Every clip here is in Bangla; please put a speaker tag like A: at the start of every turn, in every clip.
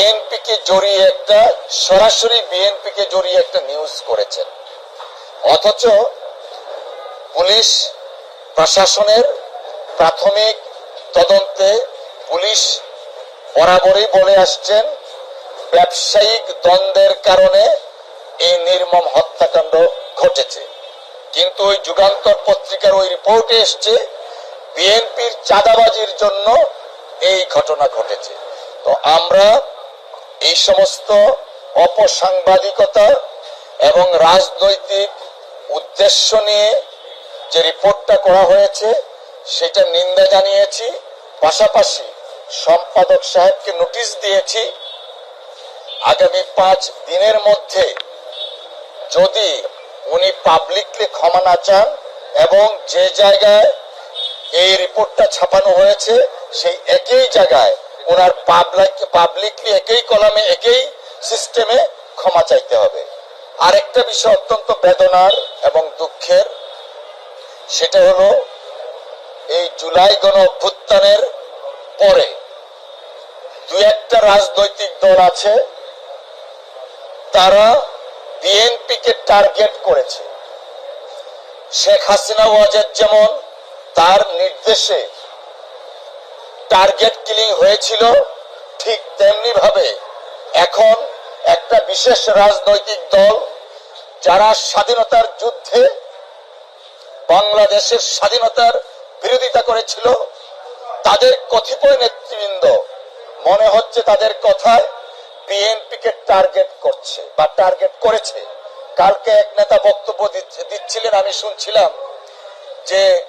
A: বিএনপিকে জড়িয়ে একটা, সরাসরি বিএনপিকে জড়িয়ে একটা নিউজ করেছেন। অথচ পুলিশ প্রশাসনের প্রাথমিক তদন্তে পুলিশ বরাবরই বলে আসছেন, ব্যবসায়িক দ্বন্দ্বের কারণে এই নির্মম হত্যাকাণ্ড ঘটেছে। কিন্তু ওই যুগান্তর পত্রিকার ওই রিপোর্টে এসছে, বিএনপির চাঁদাবাজির জন্য এই ঘটনা ঘটেছে। তো আমরা এই সমস্ত অপসাংবাদিকতা এবং রাজনৈতিক উদ্দেশ্য নিয়ে যে রিপোর্টটা করা হয়েছে, সেটা নিন্দা জানিয়েছি। পাশাপাশি সম্পাদক সাহেবকে নোটিশ দিয়েছি, আগামী পাঁচ দিনের মধ্যে যদি উনি পাবলিকলি ক্ষমা না চান এবং যে জায়গায় এই রিপোর্টটা ছাপানো হয়েছে, সেই একই জায়গায় ওনার পাবলিক পাবলিকলি একই কলামে একই সিস্টেমে ক্ষমা চাইতে হবে। আরেকটা বিষয় অত্যন্ত বেদনার এবং দুঃখের, সেটা হলো এই জুলাই গণ অভ্যুত্থানের পরে দু একটা রাজনৈতিক দল আছে, তারা বিএনপিকে টার্গেট করেছে। শেখ হাসিনা ওয়াজেদ যেমন তার নির্দেশে টার্গেট কিলিং হয়েছিল ঠিক তেমনি ভাবে এখন একটা বিশেষ রাজনৈতিক দল যারা স্বাধীনতার যুদ্ধে বাংলাদেশের স্বাধীনতার বিরোধিতা করেছিল, তাদের কতিপয় নেতৃবৃন্দ মনে হচ্ছে তাদের কথায় বিএনপিকে টার্গেট করছে বা টার্গেট করেছে। কালকে এক নেতা বক্তব্য দিচ্ছে- দিচ্ছিলেন, আমি শুনছিলাম যে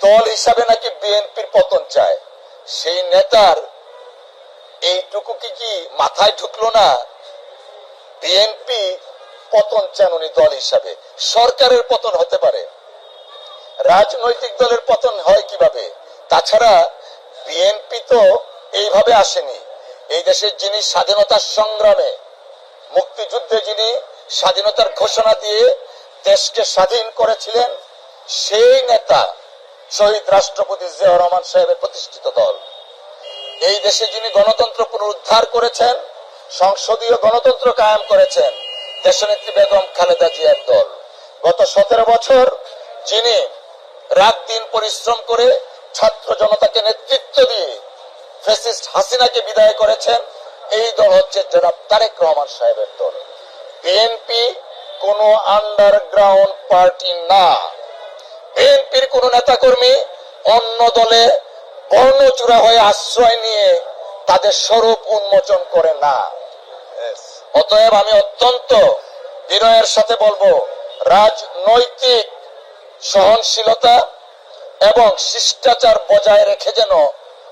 A: দল হিসাবে নাকি বিএনপির পতন চায়। সেই নেতার এইটুকু কি কি মাথায় ঢুকলো না? বিএনপি পতন চাননি দল হিসাবে। সরকারের পতন হতে পারে। রাজনৈতিক দলের পতন হয় কীভাবে? তাছাড়া বিএনপি তো এইভাবে আসেনি। এই দেশের যিনি স্বাধীনতার সংগ্রামে, মুক্তিযুদ্ধে যিনি স্বাধীনতার ঘোষণা দিয়ে দেশকে স্বাধীন করেছিলেন, সেই নেতা শহীদ রাষ্ট্রপতি জিয়াউর রহমান সাহেবের প্রতিষ্ঠিত দল। এই দেশে যিনি গণতন্ত্র পুনরুদ্ধার করেছেন, সংসদীয় গণতন্ত্র কায়েম করেছেন, দেশনেত্রী বেগম খালেদা জিয়ার দল। গত সতেরো বছর যিনি রাত দিন পরিশ্রম করে ছাত্র জনতাকে নেতৃত্ব দিয়ে ফেসিস্ট হাসিনাকে বিদায় করেছেন, এই দল হচ্ছে জনাব তারেক রহমান সাহেবের দল। বিএনপি কোন আন্ডারগ্রাউন্ড পার্টি না। বিএনপির কোন নেতাকর্মী অন্য দলে বর্ণচূড়া হয়ে আশ্রয় নিয়ে তাদের স্বরূপ উন্মোচন করে না। অতএব আমি অত্যন্ত বিনয়ের সাথে বলব রাজনৈতিক সহনশীলতা এবং শিষ্টাচার বজায় রেখে যেন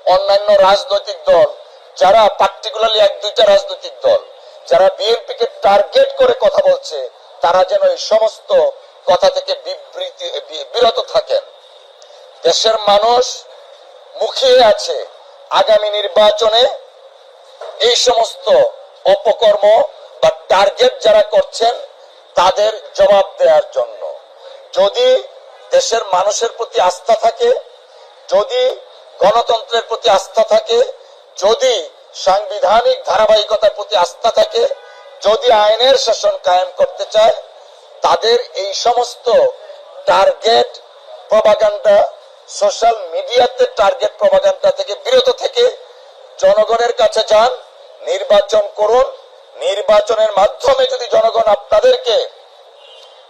A: অন্যান্য রাজনৈতিক দল যারা পার্টিকুলারলি এক দুইটা রাজনৈতিক দল যারা বিএনপিকে টার্গেট করে কথা বলছে তারা যেন এই সমস্ত কথা থেকে বিবৃতি বিরত থাকেন দেশের মানুষ মুখিয়ে আছে আগামী নির্বাচনে এই সমস্ত অপকর্ম বা টার্গেট যারা করছেন, তাদের জবাব দেওয়ার জন্য। যদি দেশের মানুষের প্রতি আস্থা থাকে, যদি গণতন্ত্রের প্রতি আস্থা থাকে, যদি সাংবিধানিক ধারাবাহিকতার প্রতি আস্থা থাকে, যদি আইনের শাসন কায়েম করতে চায় তাদের এই সমস্ত টার্গেট প্রবাগান্ডা সোশ্যাল মিডিয়াতে টার্গেট প্রবাগান্ডা থেকে বিরত থেকে জনগণের কাছে যান, নির্বাচন করুন। নির্বাচনের মাধ্যমে যদি জনগণ আপনাদেরকে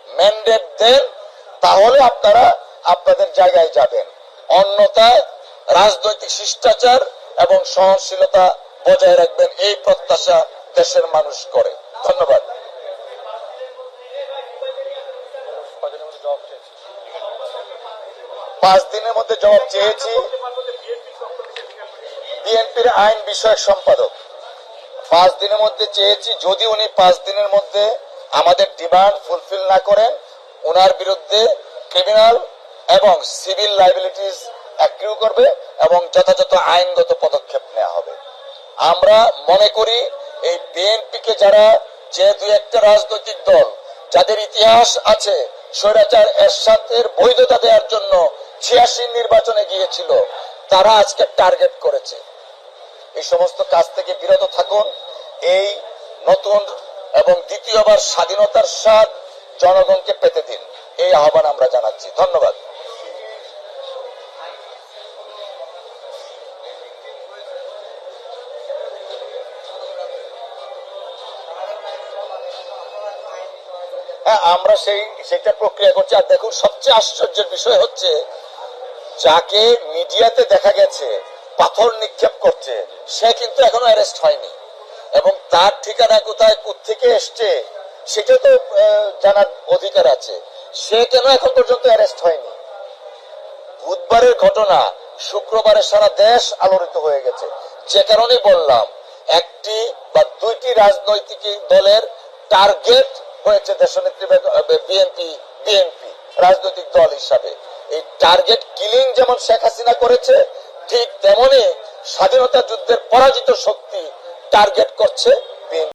A: ম্যান্ডেট দেন, তাহলে আপনারা আপনাদের জায়গায় যাবেন। অন্যথায় রাজনৈতিক শিষ্টাচার এবং সহনশীলতা বজায় রাখবেন। এই প্রত্যাশা দেশের মানুষ করে। ধন্যবাদ। পাঁচ দিনের মধ্যে জবাব চেয়েছি। বিএনপির আইন বিষয়ক সম্পাদক। পাঁচ দিনের মধ্যে চেয়েছি, যদি উনি পাঁচ দিনের মধ্যে আমাদের ডিমান্ড ফুলফিল না করেন ওনার বিরুদ্ধে ক্রিমিনাল এবং সিভিল লাইবিলিটিস অ্যাক্রিউ করবে এবং যথাযথ আইনগত পদক্ষেপ নেওয়া হবে। আমরা মনে করি এই বিএনপিকে যারা যে দুই একটা রাজনৈতিক দল, যাদের ইতিহাস আছে স্বৈরাচার এরশাদের বৈধতা দেওয়ার জন্য ছিয়াশি নির্বাচনে গিয়েছিল। তারা আজকে টার্গেট করেছে। এই সমস্ত কাজ থেকে বিরত থাকুন। এই নতুন এবং দ্বিতীয়বার স্বাধীনতার স্বাদ জনগণকে পেতে দিন। এই আহ্বান আমরা জানাচ্ছি। ধন্যবাদ। আমরা সেই সেটা প্রক্রিয়া করছি। আর দেখুন, সবচেয়ে আশ্চর্যের বিষয় হচ্ছে, যাকে মিডিয়াতে দেখা গেছে, পাথর নিক্ষেপ করছে, সে কিন্তু এখনও অ্যারেস্ট হয়নি। এবং তার ঠিকানা কোথায় থেকে এসছে, সেটা তো জানার অধিকার আছে। সে কেন এখন পর্যন্ত অ্যারেস্ট হয়নি? বুধবারের ঘটনা শুক্রবারে সারা দেশ আলোড়িত হয়ে গেছে। যে কারণে বললাম, একটি বা দুইটি রাজনৈতিক দলের টার্গেট হয়েছে দেশনেত্রী বিএনপি বিএনপি রাজনৈতিক দল হিসাবে। এই টার্গেট কিলিং যেমন শেখ হাসিনা করেছে, ঠিক তেমনি স্বাধীনতা যুদ্ধের পরাজিত শক্তি টার্গেট করছে।